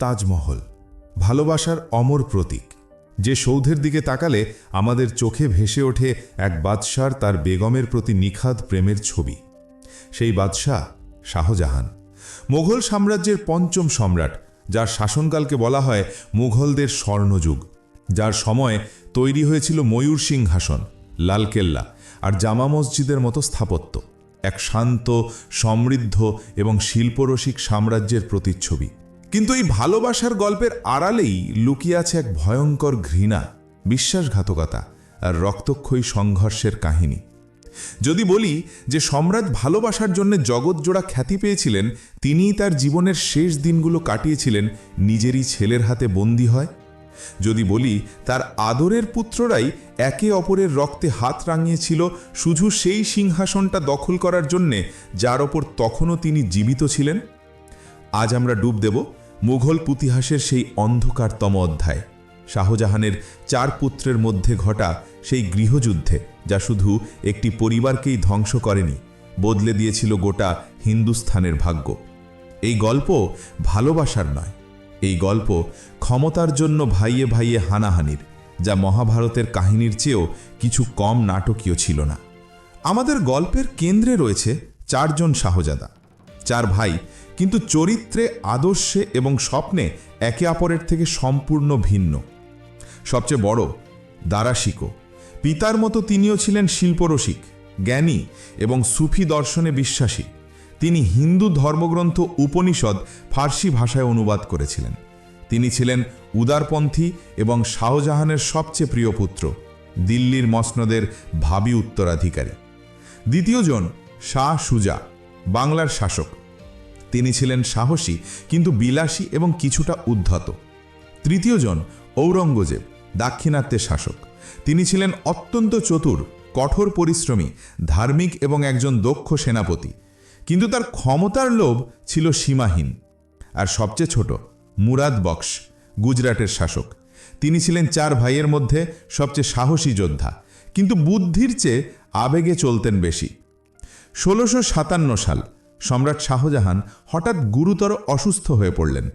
তাজমহল, ভালোবাসার অমর প্রতীক, যে সৌধের দিকে তাকালে আমাদের চোখে ভেসে ওঠে এক বাদশার তার বেগমের প্রতি নিখাদ প্রেমের ছবি। সেই বাদশাহ শাহজাহান, মোঘল সাম্রাজ্যের পঞ্চম সম্রাট, যার শাসনকালকে বলা হয় মুঘলদের স্বর্ণযুগ, যার সময় তৈরি হয়েছিল ময়ূর সিংহাসন, লালকেল্লা আর জামা মসজিদের মতো স্থাপত্য, এক শান্ত, সমৃদ্ধ এবং শিল্পরসিক সাম্রাজ্যের প্রতিচ্ছবি। কিন্তু এই ভালোবাসার গল্পের আড়ালেই লুকিয়ে আছে এক ভয়ঙ্কর ঘৃণা, বিশ্বাসঘাতকতা আর রক্তক্ষয়ী সংঘর্ষের কাহিনী। যদি বলি যে সম্রাট ভালোবাসার জন্য জগৎজোড়া খ্যাতি পেয়েছিলেন, তিনিই তার জীবনের শেষ দিনগুলো কাটিয়েছিলেন, নিজেরই ছেলের হাতে বন্দী হয়। যদি বলি তার আদরের পুত্ররাই একে অপরের রক্তে হাত রাঙিয়েছিল, শুধু সেই সিংহাসনটা দখল করার জন্যে যার ওপর তখনও তিনি জীবিত ছিলেন। আজ আমরা ডুব দেব মুঘল পুতিহাসের সেই অন্ধকারতম অধ্যায়। শাহজাহানের চার পুত্রের মধ্যে ঘটা সেই গৃহযুদ্ধে, যা শুধু একটি পরিবারকেই ধ্বংস করেনি, বদলে দিয়েছিল গোটা হিন্দুস্থানের ভাগ্য। এই গল্প ভালোবাসার নয়। এই গল্প ক্ষমতার জন্য ভাইয়ে ভাইয়ে হানাহানির, যা মহাভারতের কাহিনীর চেয়েও কিছু কম নাটকীয় ছিল না। আমাদের গল্পের কেন্দ্রে রয়েছে চারজন শাহজাদা। চার ভাই, কিন্তু চরিত্রে, আদর্শে এবং স্বপ্নে একে অপরের থেকে সম্পূর্ণ ভিন্ন। সবচেয়ে বড়, দারাশিকো। পিতার মতো তিনিও ছিলেন শিল্পরসিক, জ্ঞানী এবং সুফি দর্শনে বিশ্বাসী। তিনি হিন্দু ধর্মগ্রন্থ, উপনিষদ, ফার্সি ভাষায় অনুবাদ করেছিলেন। তিনি ছিলেন উদারপন্থী এবং শাহজাহানের সবচেয়ে প্রিয় পুত্র, দিল্লির মসনদের ভাবি উত্তরাধিকারী। দ্বিতীয়জন, শাহ সুজা। বাংলার শাসক। তিনি ছিলেন সাহসী, কিন্তু বিলাসী এবং কিছুটা উদ্ধত। তৃতীয়জন ঔরঙ্গজেব দাক্ষিণাত্যের শাসক। তিনি ছিলেন অত্যন্ত চতুর, কঠোর পরিশ্রমী, ধার্মিক এবং একজন দক্ষ সেনাপতি। কিন্তু তার ক্ষমতার লোভ ছিল সীমাহীন। আর সবচেয়ে ছোট, মুরাদ বক্স, গুজরাটের শাসক। তিনি ছিলেন চার ভাইয়ের মধ্যে সবচেয়ে সাহসী যোদ্ধা। কিন্তু বুদ্ধির চেয়ে আবেগে চলতেন বেশি। ষোলোশো সাতান্ন সাল সম্রাট শাহজাহান হঠাৎ গুরুতর অসুস্থ হয়ে পড়লেন।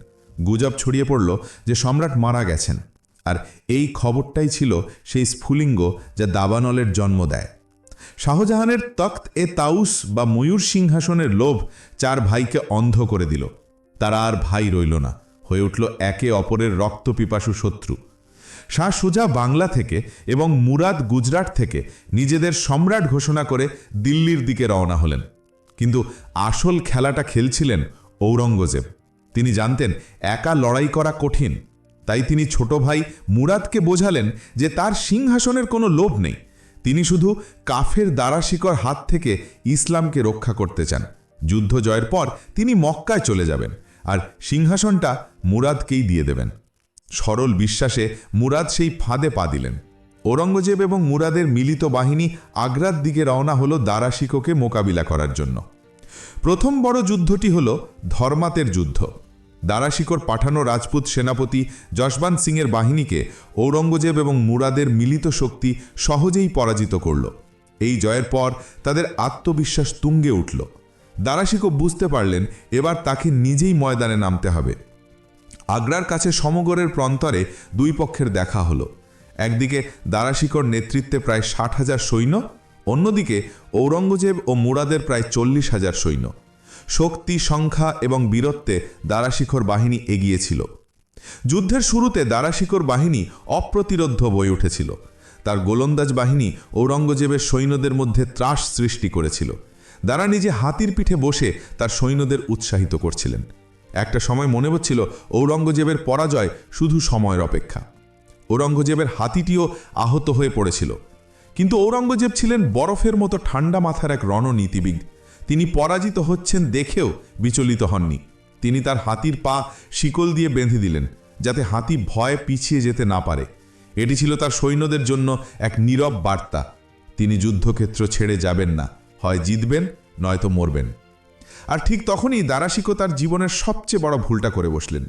গুজব ছড়িয়ে পড়ল যে সম্রাট মারা গেছেন। আর এই খবরটাই ছিল সেই স্ফুলিঙ্গ যা দাবানলের জন্ম দেয়। শাহজাহানের তখ্ত এ তাউস বা ময়ূর সিংহাসনের লোভ চার ভাইকে অন্ধ করে দিল। তারা আর ভাই রইল না। হয়ে উঠল একে অপরের রক্তপিপাসু শত্রু। শাহ সুজা বাংলা থেকে এবং মুরাদ গুজরাট থেকে নিজেদের সম্রাট ঘোষণা করে দিল্লির দিকে রওনা হলেন। কিন্তু আসল খেলাটা খেলছিলেন ঔরঙ্গজেব। তিনি জানতেন, একা লড়াই করা কঠিন। তাই তিনি ছোট ভাই মুরাদকে বোঝালেন যে তার সিংহাসনের কোনো লোভ নেই। তিনি শুধু কাফের দারাশিকর হাত থেকে ইসলামকে রক্ষা করতে চান। যুদ্ধ জয়ের পর তিনি মক্কায় চলে যাবেন আর সিংহাসনটা মুরাদকেই দিয়ে দেবেন। সরল বিশ্বাসে মুরাদ সেই ফাঁদে পা দিলেন। ঔরঙ্গজেব এবং মুরাদের মিলিত বাহিনী আগ্রার দিকে রওনা হলো দারাশিকোকে মোকাবিলা করার জন্য। প্রথম বড় যুদ্ধটি হল ধর্মাতের যুদ্ধ। দারাশিকোর পাঠানো রাজপুত সেনাপতি যশবন্ত সিংয়ের বাহিনীকে ঔরঙ্গজেব এবং মুরাদের মিলিত শক্তি সহজেই পরাজিত করল। এই জয়ের পর তাদের আত্মবিশ্বাস তুঙ্গে উঠল। দারাশিকো বুঝতে পারলেন, এবার তাকে নিজেই ময়দানে নামতে হবে। আগ্রার কাছে সমগরের প্রান্তরে দুই পক্ষের দেখা হলো। একদিকে দারাশিকর নেতৃত্বে প্রায় ষাট হাজার সৈন্য, অন্যদিকে ঔরঙ্গজেব ও মুরাদের প্রায় চল্লিশ হাজার সৈন্য। শক্তি, সংখ্যা এবং বীরত্বে দারাশিখর বাহিনী এগিয়েছিল। যুদ্ধের শুরুতে দারাশিকর বাহিনী অপ্রতিরোধ্য বয়ে উঠেছিল। তার গোলন্দাজ বাহিনী ঔরঙ্গজেবের সৈন্যদের মধ্যে ত্রাস সৃষ্টি করেছিল। দ্বারা নিজে হাতির পিঠে বসে তার সৈন্যদের উৎসাহিত করছিলেন। একটা সময় মনে হচ্ছিল ঔরঙ্গজেবের পরাজয় শুধু সময়ের অপেক্ষা। ঔরঙ্গজেবের হাতিটিও আহত হয়ে পড়েছিল। কিন্তু ঔরঙ্গজেব ছিলেন বরফের মতো ঠান্ডা মাথার এক রণনীতিবিদ। তিনি পরাজিত হচ্ছেন দেখেও বিচলিত হননি। তিনি তার হাতির পা শিকল দিয়ে বেঁধে দিলেন, যাতে হাতি ভয়ে পিছিয়ে যেতে না পারে। এটি ছিল তার সৈন্যদের জন্য এক নীরব বার্তা। তিনি যুদ্ধক্ষেত্র ছেড়ে যাবেন না, হয় জিতবেন, নয়তো মরবেন। আর ঠিক তখনই দারাশিকো তার জীবনের সবচেয়ে বড় ভুলটা করে বসলেন।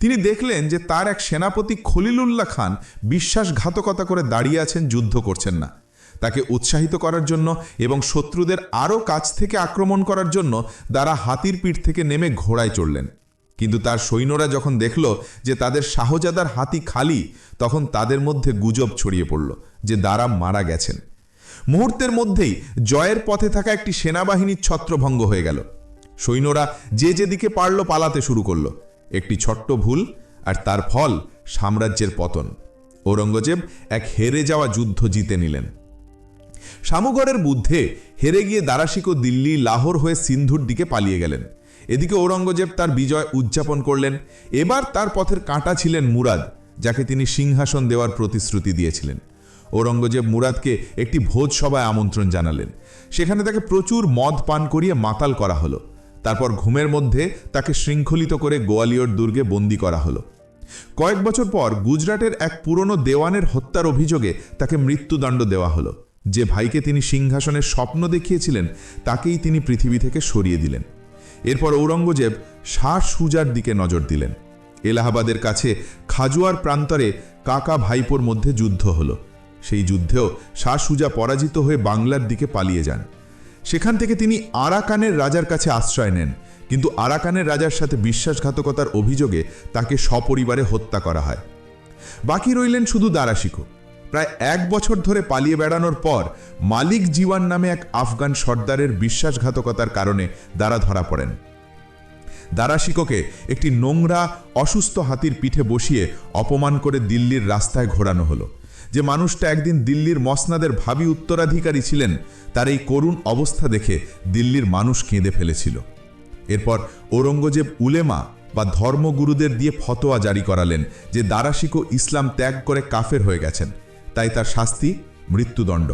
তিনি দেখলেন যে তার এক সেনাপতি খলিলুল্লাহ খান বিশ্বাসঘাতকতা করে দাঁড়িয়ে আছেন, যুদ্ধ করছেন না। তাকে উৎসাহিত করার জন্য এবং শত্রুদের আরও কাছ থেকে আক্রমণ করার জন্য দ্বারা হাতির পিঠ থেকে নেমে ঘোড়ায় চড়লেন। কিন্তু তার সৈন্যরা যখন দেখল যে তাদের শাহজাদার হাতি খালি, তখন তাদের মধ্যে গুজব ছড়িয়ে পড়ল যে দারা মারা গেছেন। মুহূর্তের মধ্যেই জয়ের পথে থাকা একটি সেনাবাহিনীর ছত্রভঙ্গ হয়ে গেল। সৈন্যরা যে যেদিকে পারল পালাতে শুরু করল। একটি ছোট্ট ভুল আর তার ফল সাম্রাজ্যের পতন। ঔরঙ্গজেব এক হেরে যাওয়া যুদ্ধ জিতে নিলেন। শামুগড়ের বুদ্ধে হেরে গিয়ে দারাশিকো দিল্লি, লাহোর হয়ে সিন্ধুর দিকে পালিয়ে গেলেন। এদিকে ঔরঙ্গজেব তার বিজয় উদযাপন করলেন। এবার তার পথের কাঁটা ছিলেন মুরাদ, যাকে তিনি সিংহাসন দেওয়ার প্রতিশ্রুতি দিয়েছিলেন। ঔরঙ্গজেব মুরাদকে একটি ভোজ সভায় আমন্ত্রণ জানালেন। সেখানে তাকে প্রচুর মদ পান করিয়ে মাতাল করা হলো। তারপর ঘুমের মধ্যে তাকে শৃঙ্খলিত করে গোয়ালিয়র দুর্গে বন্দী করা হলো। কয়েক বছর পর গুজরাটের এক পুরনো দেওয়ানের হত্যার অভিযোগে তাকে মৃত্যুদণ্ড দেওয়া হলো। যে ভাইকে তিনি সিংহাসনের স্বপ্ন দেখিয়েছিলেন, তাকেই তিনি পৃথিবী থেকে সরিয়ে দিলেন। এরপর ঔরঙ্গজেব শাহ সুজার দিকে নজর দিলেন। এলাহাবাদের কাছে খাজুয়ার প্রান্তরে কাকা ভাইপোর মধ্যে যুদ্ধ হলো। সেই যুদ্ধেও শাহ সুজা পরাজিত হয়ে বাংলার দিকে পালিয়ে যান। সেখান থেকে তিনি আরাকানের রাজার কাছে আশ্রয় নেন। কিন্তু আরাকানের রাজার সাথে বিশ্বাসঘাতকতার অভিযোগে তাকে সপরিবারে হত্যা করা হয়। বাকি রইলেন শুধু দারাশিকো প্রায় এক বছর ধরে পালিয়ে বেড়ানোর পর মালিক জিওয়ান নামে এক আফগান সর্দারের বিশ্বাসঘাতকতার কারণে দ্বারা ধরা পড়েন। দারাশিকোকে একটি নোংরা, অসুস্থ হাতির পিঠে বসিয়ে অপমান করে দিল্লির রাস্তায় ঘোরানো হলো। যে মানুষটা একদিন দিল্লির মসনাদের ভাবি উত্তরাধিকারী ছিলেন, তার এই করুণ অবস্থা দেখে দিল্লির মানুষ কেঁদে ফেলেছিল। এরপর ঔরঙ্গজেব উলেমা বা ধর্মগুরুদের দিয়ে ফতোয়া জারি করালেন যে দারাশিকো ইসলাম ত্যাগ করে কাফের হয়ে গেছেন। তাই তার শাস্তি মৃত্যুদণ্ড।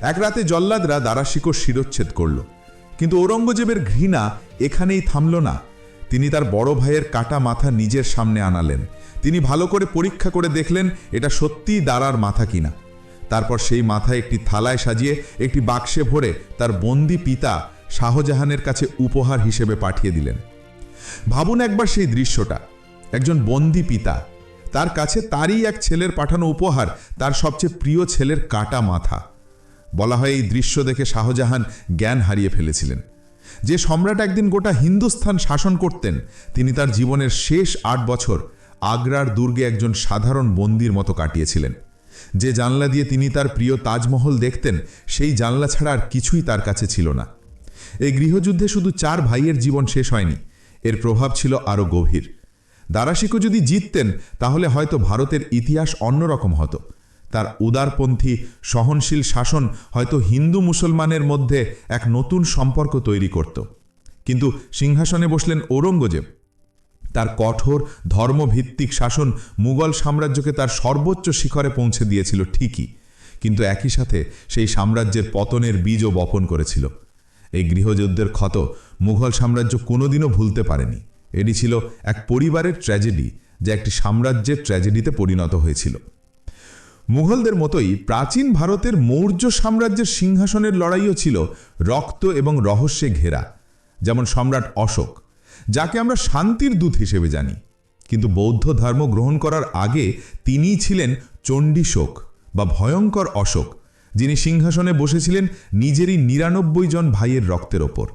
এক রাতে জল্লাদরা দারাশিকোর শিরোচ্ছেদ করল। কিন্তু ঔরঙ্গজেবের ঘৃণা এখানেই থামল না। তিনি তার বড় ভাইয়ের কাটা মাথা নিজের সামনে আনালেন। তিনি ভালো করে পরীক্ষা করে দেখলেন এটা সত্যিই দাঁড়ার মাথা কিনা। তারপর সেই মাথা একটি থালায় সাজিয়ে একটি বাক্সে ভরে তার বন্দি পিতা শাহজাহানের কাছে উপহার হিসেবে পাঠিয়ে দিলেন। ভাবুন একবার সেই দৃশ্যটা। একজন বন্দি পিতা, তার কাছে তারই এক ছেলের পাঠানো উপহার, তার সবচেয়ে প্রিয় ছেলের কাটা মাথা। বলা হয় এই দৃশ্য দেখে শাহজাহান জ্ঞান হারিয়ে ফেলেছিলেন। যে সম্রাট একদিন গোটা হিন্দুস্থান শাসন করতেন, তিনি তার জীবনের শেষ আট বছর আগ্রার দুর্গে একজন সাধারণ বন্দির মতো কাটিয়েছিলেন। যে জানলা দিয়ে তিনি তার প্রিয় তাজমহল দেখতেন, সেই জানলা ছাড়া আর কিছুই তার কাছে ছিল না। এই গৃহযুদ্ধে শুধু চার ভাইয়ের জীবন শেষ হয়নি, এর প্রভাব ছিল আরও গভীর। দারাশিকো যদি জিততেন, তাহলে হয়তো ভারতের ইতিহাস অন্যরকম হতো। তার উদারপন্থী, সহনশীল শাসন হয়তো হিন্দু মুসলমানের মধ্যে এক নতুন সম্পর্ক তৈরি করত। কিন্তু সিংহাসনে বসলেন ঔরঙ্গজেব। তার কঠোর ধর্মভিত্তিক শাসন মুঘল সাম্রাজ্যকে তার সর্বোচ্চ শিখরে পৌঁছে দিয়েছিল, ঠিকই। কিন্তু একই সাথে সেই সাম্রাজ্যের পতনের বীজও বপন করেছিল। এই গৃহযুদ্ধের ক্ষত মুঘল সাম্রাজ্য কোনোদিনও ভুলতে পারেনি। এটি ছিল এক পরিবারের ট্র্যাজেডি, যা একটি সাম্রাজ্যের ট্র্যাজেডিতে পরিণত হয়েছিল। মুঘলদের মতোই প্রাচীন ভারতের মৌর্য সাম্রাজ্যের সিংহাসনের লড়াইও ছিল রক্ত এবং রহস্যে ঘেরা। যেমন সম্রাট অশোক যাকে আমরা শান্তির দূত হিসেবে জানি। কিন্তু বৌদ্ধ ধর্ম গ্রহণ করার আগে তিনিই ছিলেন চণ্ডীশোক বা ভয়ঙ্কর অশোক, যিনি সিংহাসনে বসেছিলেন নিজেরই নিরানব্বই জন ভাইয়ের রক্তের ওপর।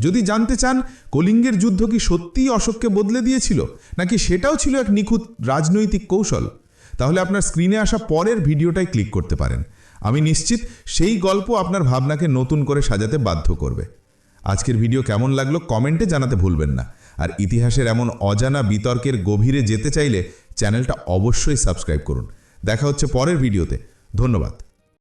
যদি জানতে চান, কলিঙ্গের যুদ্ধ কি সত্যিই অশোককে বদলে দিয়েছিল, নাকি সেটাও ছিল এক নিখুঁত রাজনৈতিক কৌশল, তাহলে আপনার স্ক্রিনে আসা পরের ভিডিওটাই ক্লিক করতে পারেন। আমি নিশ্চিত সেই গল্প আপনার ভাবনাকে নতুন করে সাজাতে বাধ্য করবে। আজকের ভিডিও কেমন লাগল কমেন্টে জানাতে ভুলবেন না। আর ইতিহাসের এমন অজানা বিতর্কের গভীরে যেতে চাইলে চ্যানেলটা অবশ্যই সাবস্ক্রাইব করুন। দেখা হচ্ছে পরের ভিডিওতে। ধন্যবাদ।